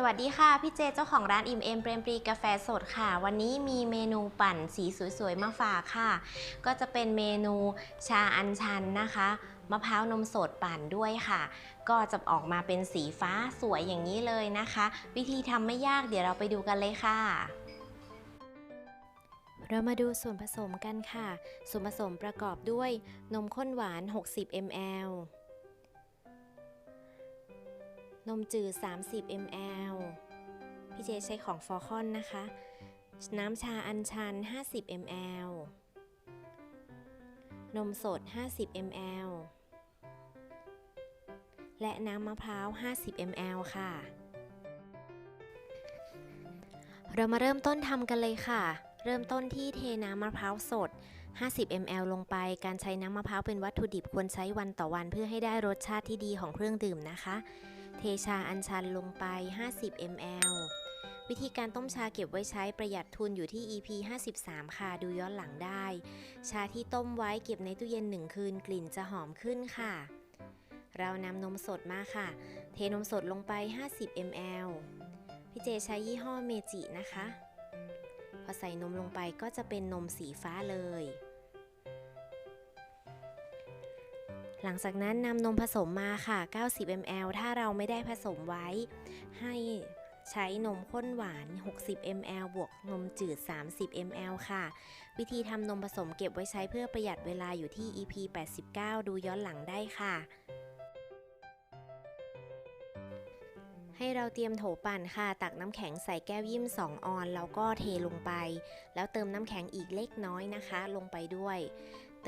สวัสดีค่ะพี่เจเจ้าของร้านอิ่มเอมเปรมปรีกาแฟสดค่ะ วันนี้มีเมนูปั่นสีสวยๆมาฝากค่ะ ก็จะเป็นเมนูชาอัญชันนะคะมะพร้าวนมสดปั่นด้วยค่ะ ก็จะออกมาเป็นสีฟ้าสวยอย่างนี้เลยนะคะ วิธีทำไม่ยากเดี๋ยวเราไปดูกันเลยค่ะ เรามาดูส่วนผสมกันค่ะ ส่วนผสมประกอบด้วยนมข้นหวาน 60 ml นมจืด 30 ml พี่เจใช้ของฟอร์คอนนะคะ น้ำชาอัญชัน 50 ml นมสด 50 ml และน้ำมะพร้าว 50 ml ค่ะ เรามาเริ่มต้นทำกันเลยค่ะ เริ่มต้นที่เทน้ำมะพร้าวสด 50 ml ลงไป การใช้น้ำมะพร้าวเป็นวัตถุดิบควรใช้วันต่อวันเพื่อให้ได้รสชาติที่ดีของเครื่องดื่มนะคะ เทชาอัญชันลงไป 50 ml วิธีการต้มชาเก็บไว้ใช้ประหยัดทุนอยู่ที่ EP 53 ค่ะดูย้อนหลังได้ ชาที่ต้มไว้เก็บในตู้เย็น1คืนกลิ่นจะหอมขึ้นค่ะ เรานำนมสดมาค่ะ เทนมสดลงไป 50 ml พี่เจใช้ยี่ห้อเมจินะคะ พอใส่นมลงไปก็จะเป็นนมสีฟ้าเลย หลังจากนั้นนำนมผสมมาค่ะ 90 ml ถ้าเราไม่ได้ผสมไว้ ให้ใช้นมข้นหวาน 60 ml บวกนมจืด 30 ml ค่ะ วิธีทำนมผสมเก็บไว้ใช้เพื่อประหยัดเวลาอยู่ที่ EP 89 ดูย้อนหลังได้ค่ะ ให้เราเตรียมโถปั่นค่ะ ตักน้ำแข็งใส่แก้วยิ้ม 2 ออน แล้วก็เทลงไป แล้วเติมน้ำแข็งอีกเล็กน้อยนะคะ ลงไปด้วย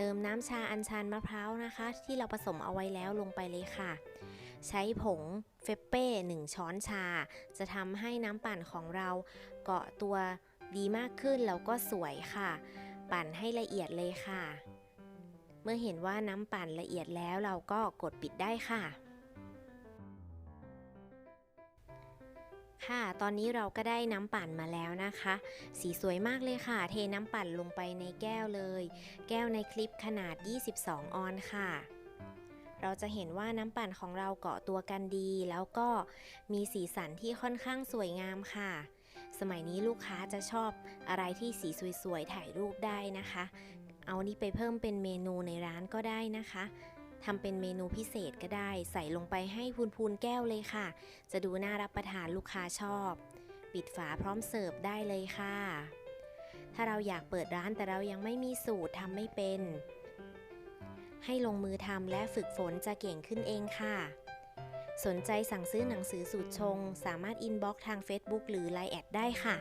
เติมน้ำชาอัญชันมะพร้าวนะคะ ที่เราผสมเอาไว้แล้วลงไปเลยค่ะ ใช้ผงเฟปเป้ 1 ช้อนชา จะทำให้น้ำปั่นของเราเกาะตัวดีมากขึ้นแล้วก็สวยค่ะ ปั่นให้ละเอียดเลยค่ะ เมื่อเห็นว่าน้ำปั่นละเอียดแล้วเราก็กดปิดได้ค่ะ ค่ะ ตอนนี้เราก็ได้น้ำปั่นมาแล้วนะคะ สีสวยมากเลยค่ะ เทน้ำปั่นลงไปในแก้วเลย แก้วในคลิปขนาด 22 ออนค่ะ เราจะเห็นว่าน้ำปั่นของเราเกาะตัวกันดี แล้วก็มีสีสันที่ค่อนข้างสวยงามค่ะ สมัยนี้ลูกค้าจะชอบอะไรที่สีสวยๆ ถ่ายรูปได้นะคะ เอานี่ไปเพิ่มเป็นเมนูในร้านก็ได้นะคะ ทำเป็นเมนูพิเศษก็ได้ ใส่ลงไปให้พูนๆแก้วเลยค่ะ จะดูน่ารับประทานลูกค้าชอบ ปิดฝาพร้อมเสิร์ฟได้เลยค่ะ ถ้าเราอยากเปิดร้านแต่เรายังไม่มีสูตรทำไม่เป็น ให้ลงมือทำและฝึกฝนจะเก่งขึ้นเองค่ะสนใจสั่งซื้อหนังสือสูตรชง สามารถอินบ็อกทาง Facebook หรือ Line แอดได้ค่ะ